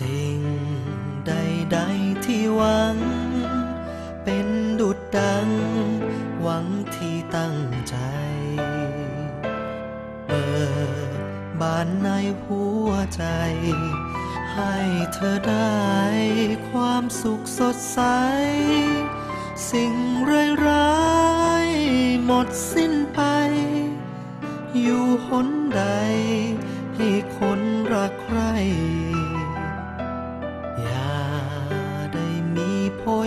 สิ่งใดๆที่หวัง เป็นดุดดัง หวังที่ตั้งใจ เปิดบานในหัวใจ ให้เธอได้ความสุขสดใส สิ่งร้ายๆหมดสิ้นไป อยู่หนใด